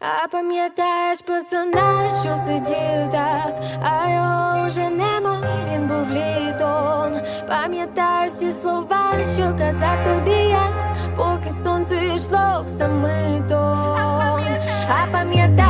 А пам'ятаєш пацана, що сидів так, а його вже нема, він був літом. Пам'ятаю всі слова, що казав тобі я, поки сонце йшло в самитом. А пам'ятаєш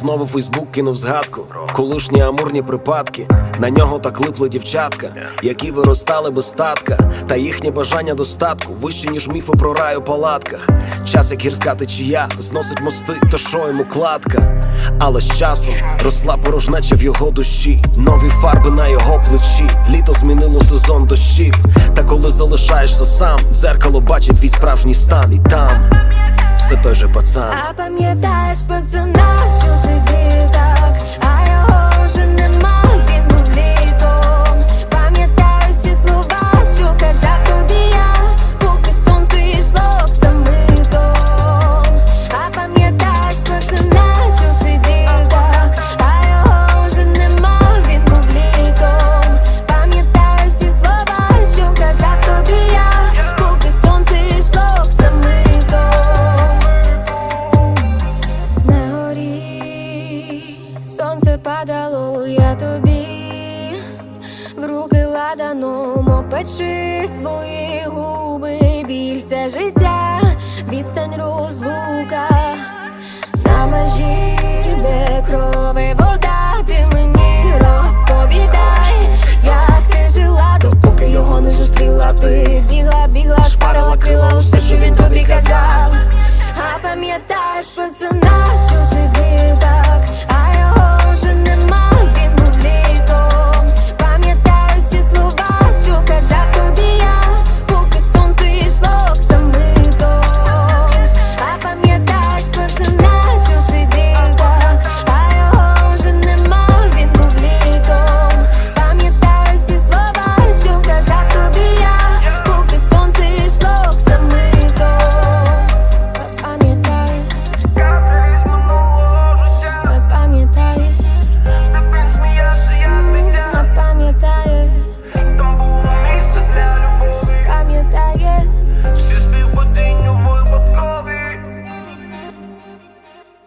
Знову Фейсбук кинув згадку, колишні амурні припадки. На нього так липли дівчатка, які виростали без статка, та їхнє бажання достатку вище, ніж міфи про рай у палатках. Час, як гірська течія, зносить мости, то що йому кладка. Але з часом росла порожнеча в його душі, нові фарби на його плечі. Літо змінило сезон дощів. Та коли залишаєшся сам, дзеркало бачить твій справжній стан, і там все той же пацан. А пам'ятаєш пацана, що падало, я тобі в руки ладаном печи свої губи, біль це життя, відстань розлука. На межі, де кров і вода, ти мені розповідай, як ти жила, допоки його не зустріла ти. Бігла, бігла, шпарила крила, усе, що він тобі казав.